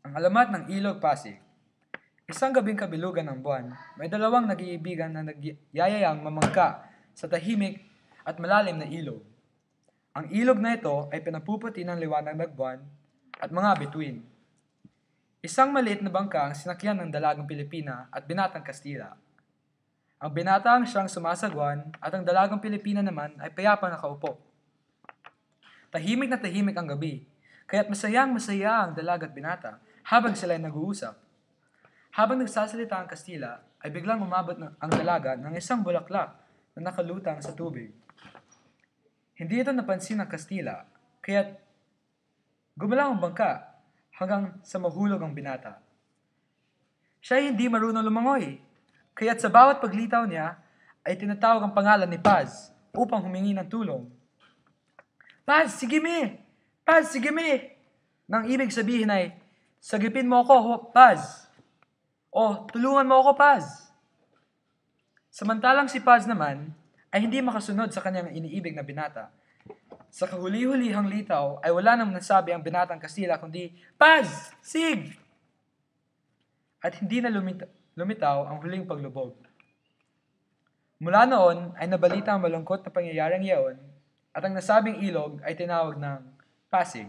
Ang alamat ng Ilog Pasig. Isang gabing kabilugan ng buwan, may dalawang nag-iibigan na nagyayayang mamangka sa tahimik at malalim na ilog. Ang ilog na ito ay pinapuputi ng liwanag ng buwan at mga bituin. Isang maliit na bangka ang sinakyan ng dalagang Pilipina at binatang Kastila. Ang binata ang siyang sumasagwan at ang dalagang Pilipina naman ay payapa nakaupo. Tahimik na tahimik ang gabi, kaya't masayang masaya ang dalaga at binata habang sila ay nag-uusap. Habang nagsasalita ang Kastila, ay biglang umabot ng, ang dalaga ng isang bulaklak na nakalutang sa tubig. Hindi ito napansin ng Kastila, kaya't gumalaw ang bangka hanggang sa mahulog ang binata. Siya ay hindi marunong lumangoy, kaya't sa bawat paglitaw niya ay tinatawag ang pangalan ni Paz upang humingi ng tulong. Paz, sige me! Paz, sige me! Nang ibig sabihin ay, sagipin mo ako, Paz! O, tulungan mo ako, Paz! Samantalang si Paz naman ay hindi makasunod sa kanyang iniibig na binata. Sa kahuli-hulihang litaw ay wala nang nasabi ang binatang Kastila kundi, Paz! Sig! At hindi na lumita- lumitaw ang huling paglubog. Mula noon ay nabalita ang malungkot na pangyayaring yaon at ang nasabing ilog ay tinawag ng Pasig.